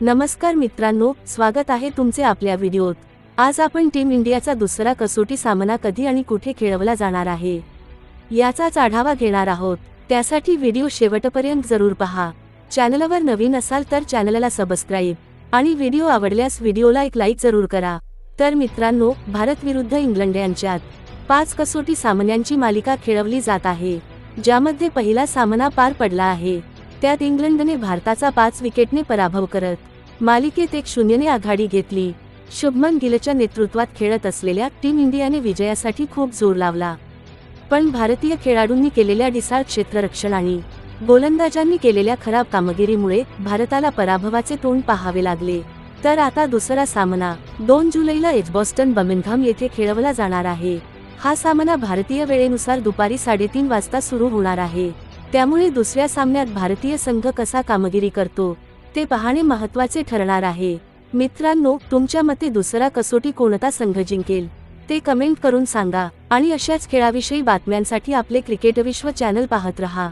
नमस्कार मित्रांनो स्वागत आहे तुमचे आपल्या व्हिडिओत. आज आपण टीम इंडियाचा दुसरा कसोटी सामना कधी आणि कुठे खेळवला जाणार आहे? याचाच आढावा घेणार आहोत. त्यासाठी व्हिडिओ शेवटपर्यंत जरूर पहा. चॅनलवर नवीन असाल तर चॅनलला सबस्क्राईब आणि व्हिडिओ आवडल्यास व्हिडिओला एक लाईक जरूर करा. तर मित्रांनो भारत विरुद्ध इंग्लंड यांच्यात पाच कसोटी सामन्यांची मालिका खेळवली जात आहे ज्यामध्ये पहिला सामना पार पडला आहे. त्यात इंग्लंडने भारताचा पाच विकेटने पराभव करत मालिकेत एक शून्यने आघाडी घेतली. शुभमन गिलच्या नेतृत्वात खेळत असलेल्या टीम इंडियाने विजयासाठी खूप जोर लावला. पण भारतीय खेळाडूंनी केलेल्या डिसाळ क्षेत्ररक्षण आणि गोलंदाजांनी केलेल्या खराब कामगिरीमुळे भारताला पराभवाचे तोंड पाहावे लागले. तर आता दुसरा सामना दोन जुलैला एजबॉस्टन बमिंगहाम येथे खेळवला जाणार आहे. हा सामना भारतीय वेळेनुसार दुपारी साडेतीन वाजता सुरू होणार आहे. त्यामुळे दुसऱ्या सामन्यात भारतीय संघ कसा कामगिरी करतो ते पाहणे महत्त्वाचे ठरणार आहे. मित्रांनो तुमच्या मते दुसरा कसोटी कोणता संघ जिंकेल ते कमेंट करून सांगा आणि अशाच खेळाविषयी बातम्यांसाठी आपले क्रिकेट विश्व चॅनल पाहत रहा.